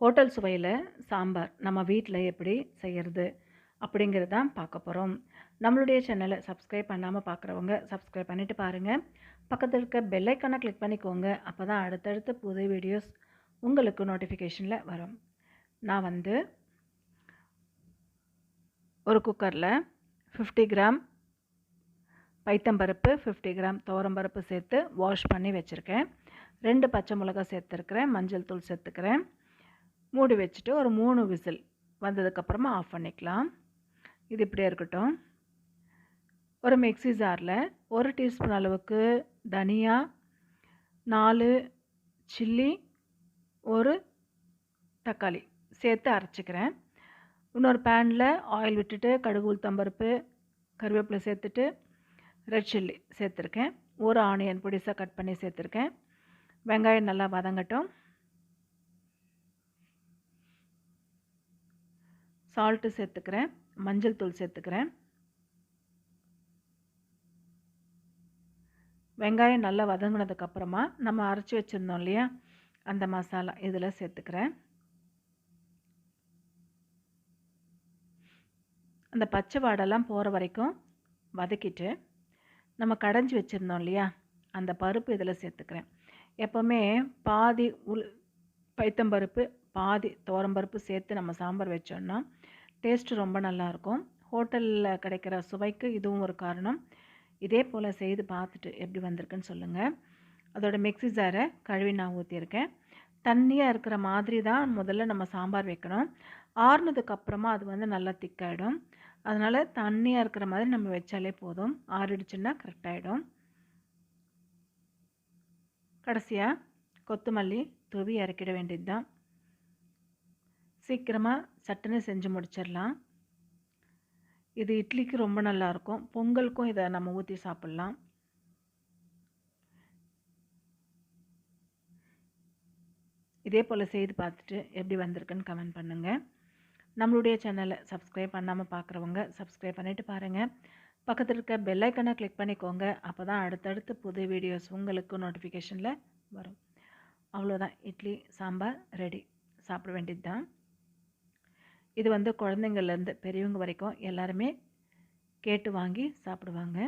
Hotel சுவையில் சாம்பார் நம்ம வீட்டில் எப்படி செய்கிறது அப்படிங்கிறது தான் பார்க்க போகிறோம் நம்மளுடைய சேனலை சப்ஸ்கிரைப் பண்ணாமல் பார்க்குறவங்க சப்ஸ்கிரைப் பண்ணிவிட்டு பாருங்கள் பக்கத்தில் இருக்க பெல்லைக்கானை கிளிக் பண்ணிக்கோங்க. அப்போ தான் அடுத்தடுத்த புது வீடியோஸ் உங்களுக்கு நோட்டிஃபிகேஷனில் வரும். நான் வந்து ஒரு குக்கரில் ஃபிஃப்டி கிராம் பைத்தம்பருப்பு ஃபிஃப்டி கிராம் துவரம்பருப்பு சேர்த்து வாஷ் பண்ணி வச்சுருக்கேன். ரெண்டு பச்சை மிளகாய் சேர்த்துருக்குறேன். மஞ்சள் தூள் சேர்த்துக்கிறேன். மூடி வச்சுட்டு ஒரு மூணு விசில் வந்ததுக்கப்புறமா ஆஃப் பண்ணிக்கலாம். இது இப்படியே இருக்கட்டும். ஒரு மிக்ஸி ஜாரில் ஒரு டீஸ்பூன் அளவுக்கு தனியா நாலு சில்லி ஒரு தக்காளி சேர்த்து அரைச்சிக்கிறேன். இன்னொரு பேனில் ஆயில் விட்டுட்டு கடுகு உளுத்தம்பருப்பு கருவேப்பிலை சேர்த்துட்டு ரெட் சில்லி சேர்த்துருக்கேன். ஒரு ஆனியன் பொடிசாக கட் பண்ணி சேர்த்துருக்கேன். வெங்காயம் நல்லா வதங்கட்டும். சால்ட்டு சேர்த்துக்கிறேன். மஞ்சள் தூள் சேர்த்துக்கிறேன். வெங்காயம் நல்லா வதங்கினதுக்கப்புறமா நம்ம அரைச்சி வச்சுருந்தோம் இல்லையா? அந்த மசாலா இதில் சேர்த்துக்கிறேன். அந்த பச்சை வாடெல்லாம் போகிற வரைக்கும் வதக்கிட்டு நம்ம கடைஞ்சி வச்சுருந்தோம் இல்லையா? அந்த பருப்பு இதில் சேர்த்துக்கிறேன். எப்போவுமே பாதி உள் பைத்தம்பருப்பு பாதி துவரம்பருப்பு சேர்த்து நம்ம சாம்பார் வச்சோன்னா டேஸ்ட்டு ரொம்ப நல்லாயிருக்கும். ஹோட்டலில் கிடைக்கிற சுவைக்கு இதுவும் ஒரு காரணம். இதே போல் செய்து பார்த்துட்டு எப்படி வந்திருக்குன்னு சொல்லுங்கள் அதோட மிக்ஸி ஜாரை கழுவி நான் ஊற்றியிருக்கேன் தண்ணியாக இருக்கிற மாதிரி தான் முதல்ல நம்ம சாம்பார் வைக்கணும். ஆறுனதுக்கப்புறமா அது வந்து நல்லா திக்காயிடும் அதனால் தண்ணியாக இருக்கிற மாதிரி நம்ம வச்சாலே போதும். ஆறிடுச்சுன்னா கரெக்டாகிடும் கடைசியாக கொத்தமல்லி தூவி இறக்கிட வேண்டியது தான் சீக்கிரமாக சட்டுன்னு செஞ்சு முடிச்சிடலாம் இது இட்லிக்கு ரொம்ப நல்லாயிருக்கும் பொங்கலுக்கும் இதை நம்ம ஊற்றி சாப்பிட்லாம். இதே போல் செய்து பார்த்துட்டு எப்படி வந்திருக்குன்னு கமெண்ட் பண்ணுங்கள் நம்மளுடைய சேனலை சப்ஸ்கிரைப் பண்ணாமல் பார்க்குறவங்க சப்ஸ்கிரைப் பண்ணிவிட்டு பாருங்கள் பக்கத்தில் இருக்க பெல்லைக்கனை கிளிக் பண்ணிக்கோங்க. அப்போ தான் அடுத்தடுத்து புது வீடியோஸ் உங்களுக்கு நோட்டிஃபிகேஷனில் வரும். அவ்வளோதான் இட்லி சாம்பார் ரெடி. சாப்பிட வேண்டியது தான் இது வந்து குழந்தைங்கள்லேருந்து பெரியவங்க வரைக்கும் எல்லாருமே கேட்டு வாங்கி சாப்பிடுவாங்க.